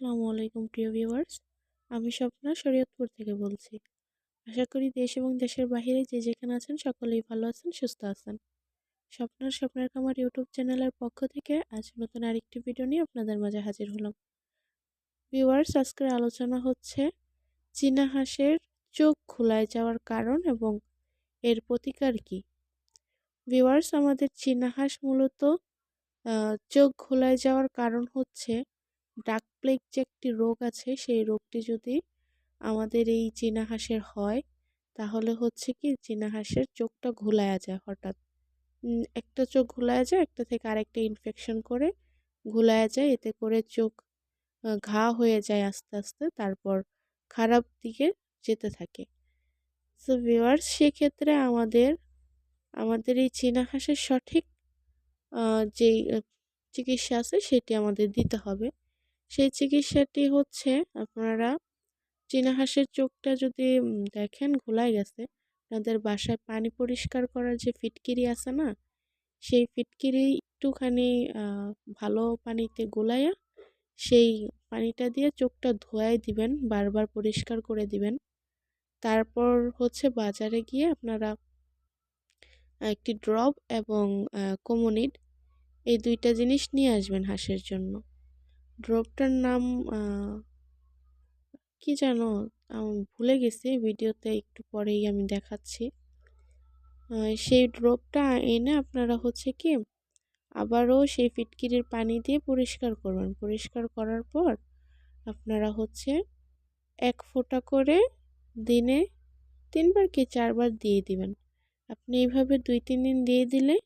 আসসালামু আলাইকুম, প্রিয় ভিউয়ার্স। আমি স্বপ্না শরীয়তপুর থেকে বলছি। আশা করি দেশ এবং দেশের বাহিরে যে যেখানে আছেন সকলেই ভালো আছেন, সুস্থ আছেন। স্বপ্নার স্বপ্নের খামার ইউটিউব চ্যানেলের পক্ষ থেকে আজ নতুন আরেকটি ভিডিও নিয়ে আপনাদের মাঝে হাজির হলাম। ভিউয়ার্স, আজকের আলোচনা হচ্ছে চীনা হাঁসের চোখ খোলায় যাওয়ার কারণ এবং এর প্রতিকার কি। ভিউয়ার্স, আমাদের চীনা হাঁস মূলত চোখ খোলায় যাওয়ার কারণ হচ্ছে ডাক প্লেগ যে একটি রোগ আছে, সেই রোগটি যদি আমাদের এই চীনা হাঁসের হয়, তাহলে হচ্ছে কি চীনা হাঁসের চোখটা ঘোলায়া যায় হঠাৎ। একটা চোখ ঘোলায়া যায়, একটা থেকে আরেকটা ইনফেকশন করে ঘোলায়া যায়, এতে করে চোখ ঘা হয়ে যায় আস্তে আস্তে, তারপর খারাপ দিকে যেতে থাকে। সো ভিওয়ার্স সেক্ষেত্রে আমাদের আমাদের এই চীনা হাঁসের সঠিক যেই চিকিৎসা আছে, সেটি আমাদের দিতে হবে। সেই চিকিৎসাটি হচ্ছে আপনারা চীনা হাঁসের চোখটা যদি দেখেন ঘোলায় গেছে, আপনাদের বাসায় পানি পরিষ্কার করার যে ফিটকিরি আছে না, সেই ফিটকিরি একটুখানি ভালো পানিতে গোলাইয়া সেই পানিটা দিয়ে চোখটা ধোয়াই দিবেন, বারবার পরিষ্কার করে দিবেন। তারপর হচ্ছে বাজারে গিয়ে আপনারা একটি ড্রপ এবং কোমোনিড এই দুইটা জিনিস নিয়ে আসবেন হাঁসের জন্য। ড্রপটার নাম কি জানো আমি ভুলে গেছি, ভিডিওতে একটু পরেই আমি দেখাচ্ছি। সেই ড্রপটা এনে আপনারা হচ্ছে কি, আবারও সেই ফিটকিরির পানি দিয়ে পরিষ্কার করবেন। পরিষ্কার করার পর আপনারা হচ্ছে এক ফোঁটা করে দিনে তিনবার কি চারবার দিয়ে দিবেন। আপনি এইভাবে দুই, তিন দিন দিয়ে দিলে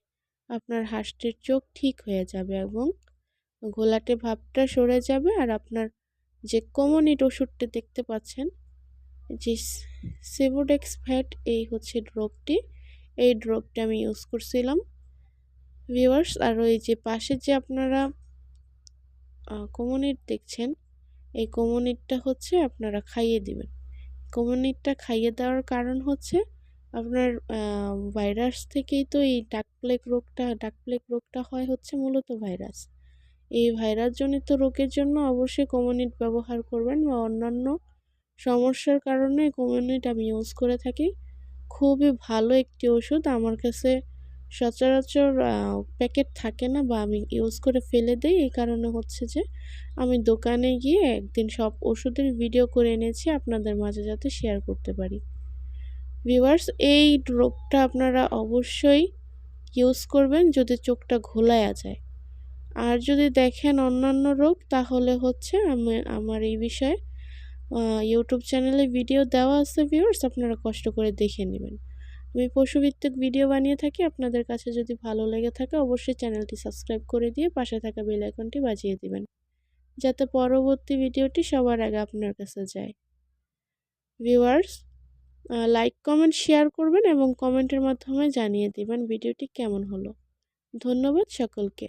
আপনার হাঁসটির চোখ ঠিক হয়ে যাবে এবং ঘোলাটে ভাবটা সরে যাবে আর আপনার যে কমনিট ওষুধটা দেখতে পাচ্ছেন, যে সেভোডেক্স ফ্যাট, এই হচ্ছে ড্রপটি। এই ড্রপটা আমি ইউজ করছিলাম। ভিওয়ার্স আর ওই যে পাশে যে আপনারা কমনিট দেখছেন, এই কমনিটটা হচ্ছে আপনারা খাইয়ে দিবেন। কমনিটটা খাইয়ে দেওয়ার কারণ হচ্ছে আপনার ভাইরাস থেকেই তো এই ডাক ডাকপ্লেক রোগটা, ডাক ডাকপ্লেক রোগটা হয় হচ্ছে মূলত ভাইরাস। এই ভাইরাসজনিত রোগের জন্য অবশ্যই কমিউনিট ব্যবহার করবেন বা অন্যান্য সমস্যার কারণে কমিউনিট আমি ইউজ করে থাকি। খুবই ভালো একটি ওষুধ। আমার কাছে সচরাচর প্যাকেট থাকে না বা আমি ইউজ করে ফেলে দিই। এই কারণে হচ্ছে যে, আমি দোকানে গিয়ে একদিন সব ওষুধের ভিডিও করে এনেছি। আপনাদের মাঝে যাতে শেয়ার করতে পারি। ভিউয়ার্স এই রোগটা আপনারা অবশ্যই ইউজ করবেন যদি চোখটা ঘোলায়া যায়। আর যদি দেখেন অন্যান্য রোগ, তাহলে হচ্ছে আমি, আমার এই বিষয়ে ইউটিউব চ্যানেলে ভিডিও দেওয়া আছে ভিউয়ার্স আপনারা কষ্ট করে দেখে নেবেন। আমি পশুভিত্তিক ভিডিও বানিয়ে থাকি, আপনাদের কাছে যদি ভালো লেগে থাকে, অবশ্যই চ্যানেলটি সাবস্ক্রাইব করে দিয়ে পাশে থাকা বেল আইকনটি বাজিয়ে দিবেন, যাতে পরবর্তী ভিডিওটি সবার আগে আপনার কাছে যায়। ভিউয়ার্স লাইক কমেন্ট শেয়ার করবেন এবং কমেন্টের মাধ্যমে জানিয়ে দিবেন ভিডিওটি কেমন হলো। ধন্যবাদ সকলকে।